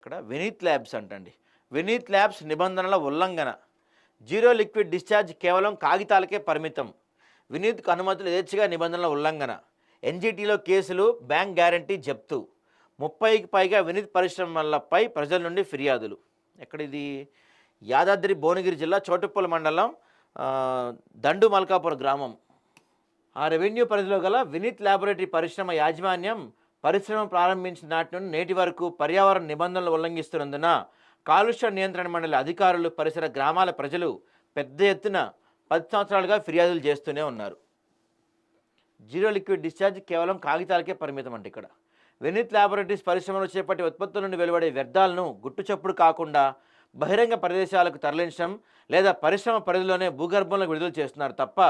ఇక్కడ వినీత్ ల్యాబ్స్ అంటండి. వినీత్ ల్యాబ్స్ నిబంధనల ఉల్లంఘన. జీరో లిక్విడ్ డిశ్చార్జ్ కేవలం కాగితాలకే పరిమితం. వినీత్కు అనుమతులు యథేచ్ఛగా నిబంధనల ఉల్లంఘన. ఎన్జిటిలో కేసులు బ్యాంక్ గ్యారంటీ జప్తు. ముప్పైకి పైగా వినీత్ పరిశ్రమలపై ప్రజల నుండి ఫిర్యాదులు. ఎక్కడ ఇది? యాదాద్రి భువనగిరి జిల్లా చోటుప్పల మండలం దండు మల్కాపురం గ్రామం. ఆ రెవెన్యూ పరిధిలో గల వినీత్ ల్యాబొరేటరీ పరిశ్రమ యాజమాన్యం పరిశ్రమ ప్రారంభించిన నాటి నుండి నేటి వరకు పర్యావరణ నిబంధనలు ఉల్లంఘిస్తున్నందున కాలుష్య నియంత్రణ మండలి అధికారులు పరిసర గ్రామాల ప్రజలు పెద్ద ఎత్తున పది సంవత్సరాలుగా ఫిర్యాదులు చేస్తూనే ఉన్నారు. జీరో లిక్విడ్ డిశ్చార్జ్ కేవలం కాగితాలకే పరిమితం అంటే ఇక్కడ. వెనిత్ ల్యాబొరేటరీస్ పరిశ్రమలో చేపట్టే ఉత్పత్తుల నుండి వెలువడే వ్యర్థాలను గుట్టుచప్పుడు కాకుండా బహిరంగ ప్రదేశాలకు తరలించడం లేదా పరిశ్రమ పరిధిలోనే భూగర్భంలో విడుదల చేస్తున్నారు తప్ప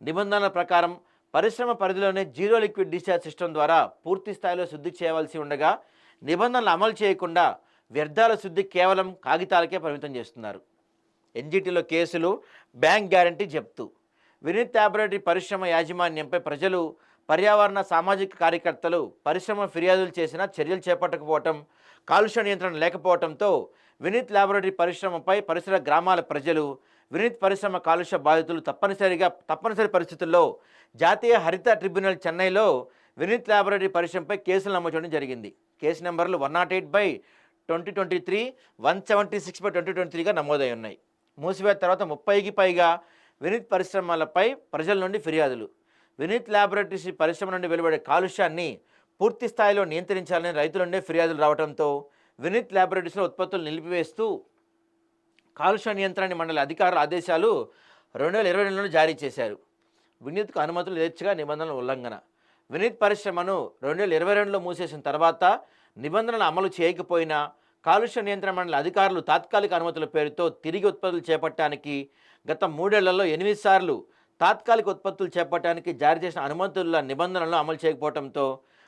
నిబంధనల ప్రకారం పరిశ్రమ పరిధిలోనే జీరో లిక్విడ్ డిశ్చార్జ్ సిస్టమ్ ద్వారా పూర్తి స్థాయిలో శుద్ధి చేయవలసి ఉండగా నిబంధనలు అమలు చేయకుండా వ్యర్థాల శుద్ధి కేవలం కాగితాలకే పరిమితం చేస్తున్నారు. ఎన్జిటిలో కేసులు బ్యాంక్ గ్యారంటీ జప్తు. వినీత్ ల్యాబొరేటరీ పరిశ్రమ యాజమాన్యంపై ప్రజలు పర్యావరణ సామాజిక కార్యకర్తలు పరిశ్రమ ఫిర్యాదులు చేసినా చర్యలు చేపట్టకపోవటం కాలుష్య నియంత్రణ లేకపోవడంతో వినీత్ ల్యాబొరేటరీ పరిశ్రమపై పరిసర గ్రామాల ప్రజలు వినీత్ పరిశ్రమ కాలుష్య బాధితులు తప్పనిసరిగా తప్పనిసరి పరిస్థితుల్లో జాతీయ హరిత ట్రిబ్యునల్ చెన్నైలో వినీత్ ల్యాబొరేటరీ పరిశ్రమపై కేసులు నమోదు చేయడం జరిగింది. కేసు నెంబర్లు one nought eight by twenty twenty three one seventy six by twenty twenty త్రీగా నమోదై ఉన్నాయి. మూసివేత తర్వాత ముప్పైకి పైగా వినీత్ పరిశ్రమలపై ప్రజల నుండి ఫిర్యాదులు. వినీత్ ల్యాబొరేటరీస్ పరిశ్రమ నుండి వెలువడే కాలుష్యాన్ని పూర్తి స్థాయిలో నియంత్రించాలని రైతుల నుండి ఫిర్యాదులు రావడంతో వినీత్ ల్యాబొరేటరీస్లో ఉత్పత్తులు నిలిపివేస్తూ కాలుష్య నియంత్రణ మండలి అధికారుల ఆదేశాలు రెండు వేల ఇరవై రెండులో జారీ చేశారు. వినీత్కు అనుమతులు యథేచ్ఛగా నిబంధనల ఉల్లంఘన. వినీత్ పరిశ్రమను రెండు వేల ఇరవై రెండులో మూసేసిన తర్వాత నిబంధనలు అమలు చేయకపోయినా కాలుష్య నియంత్రణ మండలి అధికారులు తాత్కాలిక అనుమతుల పేరుతో తిరిగి ఉత్పత్తులు చేపట్టడానికి గత మూడేళ్ళలో ఎనిమిది సార్లు తాత్కాలిక ఉత్పత్తులు చేపట్టడానికి జారీ చేసిన అనుమతుల నిబంధనలను అమలు చేయకపోవడంతో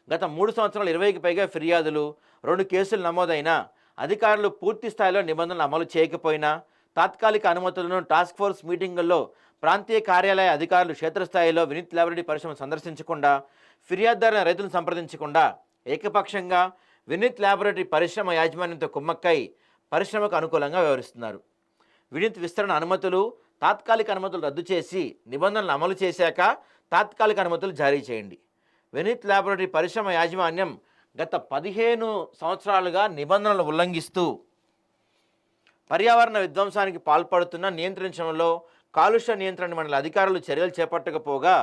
గత మూడు సంవత్సరాలు ఇరవైకి పైగా ఫిర్యాదులు రెండు కేసులు నమోదైనా అధికారులు పూర్తి స్థాయిలో నిబంధనలు అమలు చేయకపోయినా తాత్కాలిక అనుమతులను టాస్క్ ఫోర్స్ మీటింగుల్లో ప్రాంతీయ కార్యాలయ అధికారులు క్షేత్రస్థాయిలో వినీత్ ల్యాబొరేటరీ పరిశ్రమ సందర్శించకుండా ఫిర్యాదుదారుల రైతులను సంప్రదించకుండా ఏకపక్షంగా వినీత్ ల్యాబొరేటరీ పరిశ్రమ యాజమాన్యంతో కుమ్మక్కై పరిశ్రమకు అనుకూలంగా వ్యవహరిస్తున్నారు. వినీత్ విస్తరణ అనుమతులు తాత్కాలిక అనుమతులు రద్దు చేసి నిబంధనలు అమలు చేశాక తాత్కాలిక అనుమతులు జారీ చేయండి. వినీత్ ల్యాబొరేటరీ పరిశ్రమ యాజమాన్యం గత పదిహేను సంవత్సరాలుగా నిబంధనలు ఉల్లంఘిస్తూ పర్యావరణ విధ్వంసానికి పాల్పడుతున్న నియంత్రించడంలో కాలుష్య నియంత్రణ మండలి అధికారులు చర్యలు చేపట్టకపోగా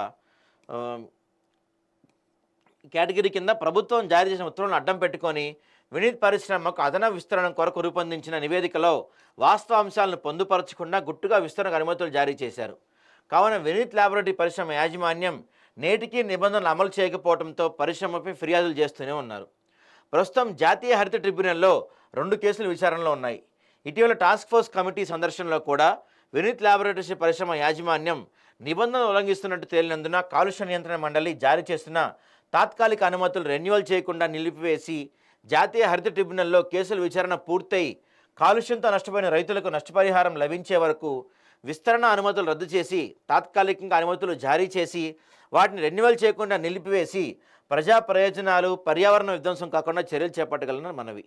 కేటగిరీ కింద ప్రభుత్వం జారీ చేసిన ఉత్తర్వులను అడ్డం పెట్టుకొని వినీత్ పరిశ్రమకు అదనపు విస్తరణ కొరకు రూపొందించిన నివేదికలో వాస్తవాంశాలను పొందుపరచకుండా గుట్టుగా విస్తరణకు అనుమతులు జారీ చేశారు. కావున వినీత్ ల్యాబొరేటరీ పరిశ్రమ యాజమాన్యం నేటికి నిబంధనలు అమలు చేయకపోవడంతో పరిశ్రమపై ఫిర్యాదులు చేస్తూనే ఉన్నారు. ప్రస్తుతం జాతీయ హరిత ట్రిబ్యునల్లో రెండు కేసులు విచారణలో ఉన్నాయి. ఇటీవల టాస్క్ ఫోర్స్ కమిటీ సందర్శనలో కూడా వినీత్ ల్యాబొరేటరీస్ పరిశ్రమ యాజమాన్యం నిబంధనలు ఉల్లంఘిస్తున్నట్టు తేలినందున కాలుష్య నియంత్రణ మండలి జారీ చేస్తున్న తాత్కాలిక అనుమతులు రెన్యువల్ చేయకుండా నిలిపివేసి జాతీయ హరిత ట్రిబ్యునల్లో కేసుల విచారణ పూర్తయి కాలుష్యంతో నష్టపోయిన రైతులకు నష్టపరిహారం లభించే వరకు విస్తరణ అనుమతులు రద్దు చేసి తాత్కాలికంగా అనుమతులు జారీ చేసి వాటిని రెన్యువల్ చేయకుండా నిలిపివేసి ప్రజా ప్రయోజనాలు పర్యావరణ విధ్వంసం కాకుండా చర్యలు చేపట్టగలన మనవి.